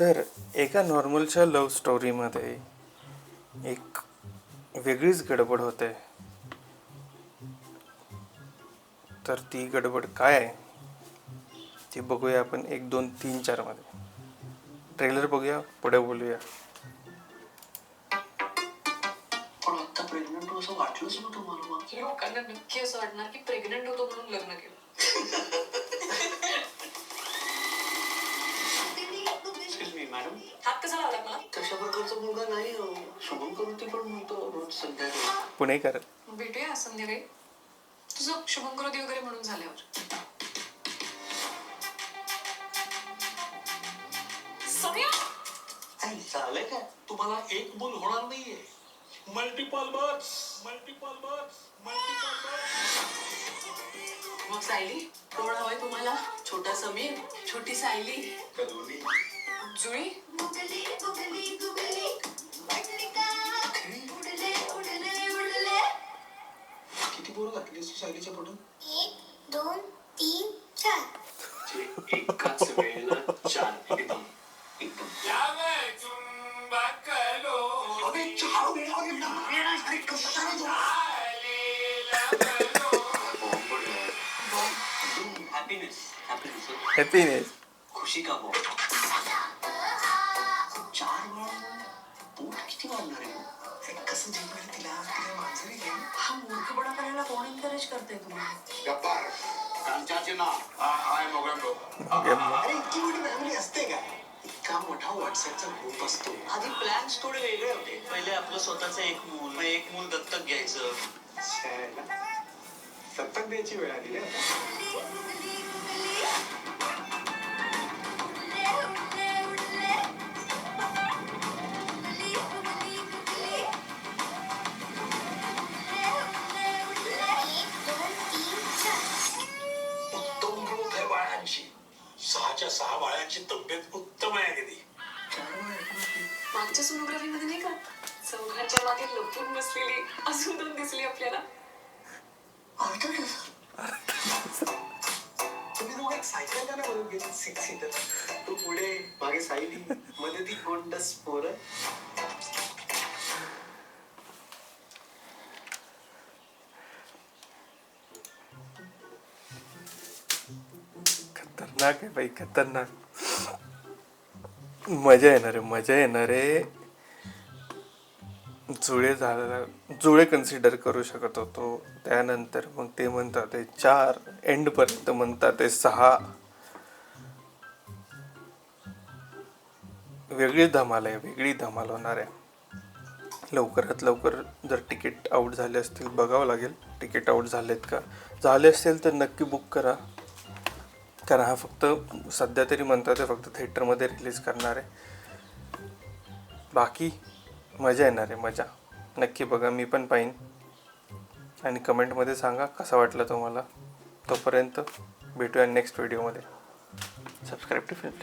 तर एका नॉर्मलच्या लव्ह स्टोरीमध्ये एक वेगळीच गडबड होते. तर ती गडबड काय आहे? ती बघूया आपण एक दोन तीन चारमध्ये. ट्रेलर बघूया पुढे बोलूया. पण आता प्रेग्नंट असं वाटलंच ना तुम्हाला? लोकांना नक्की असं वाटणार की प्रेग्नंट होतो म्हणून लग्न केलं. रोज संध्याकाळी पुणेकर भेटूया संध्याकाळी तुझं शुभंकरोती वगैरे म्हणून झाल्यावर. झालंय काय? तुम्हाला एक मूल होणार नाहीये. Multiple birth multiple birth multiple मग सायली कोण हवंय तुम्हाला? छोटा समीर छोटी सायली. जुळी किती पोरं घातली असती सायलीच्या पोटात एक दोन तीन चार एकाच वेळेला चार एकदम एकदम अबे, चहा वेळा गेला. अरे, कशाला तो? बॉम्ब पडलाय. हॅपीनेस हॅपीनेस हॅपीनेस खुशी का बॉम्ब चार वेळा पोट किती वाढणार आहे हे कसं जिंकणार तिला तिला मांजरी घे हा मूर्खपणा करायला कोण एनकरेज करते तुम्हाला गब्बार कांचाचे ना हाय मोगॅम्बो अरे इतकी मोठी फॅमिली असते का? इतका मोठा व्हॉट्सअपचा ग्रुप असतो. आधी प्लॅन्स थोडे वेगळे होते. पहिले आपलं स्वतःच एक मूल मग एक मूल दत्तक घ्यायचं. सत्तक द्यायची वेळ आली रे आता. सहा बाळांची तब्येत उत्तम आहे अगदी. मागच्या सोनोग्राफी मध्ये नाही का? चौघांच्या मागे लपून बसलेली अजून दोन दिसली आपल्याला. तुम्ही दोघं एक सायकल का ना बनवून घ्यायची सिक्स सीटर तू पुढे मागे सायली मध्ये ती कोणतस पोरं. खतरनाक आहे बाई खतरनाक. मजा येणार आहे मजा येणार आहे जुळे झाला जुळे कन्सिडर करू शकत होतो. त्यानंतर मग ते म्हणतात ते चार एंडपर्यंत म्हणतात ते सहा. वेगळी धमाल आहे वेगळी धमाल होणार आहे. लवकरात लवकर जर तिकीट आउट झाले असतील बघावं लागेल. तिकीट आउट झालेत का? झाले असतील तर नक्की बुक करा. कारण हा फक्त सध्या तरी म्हणतात ते फक्त थिएटरमध्ये रिलीज करणार आहे. बाकी मजा येणार आहे मजा. नक्की बघा मी पण पाहीन. आणि कमेंटमध्ये सांगा कसा वाटला तुम्हाला तोपर्यंत भेटूया नेक्स्ट व्हिडिओमध्ये सबस्क्राईब टू फिल्म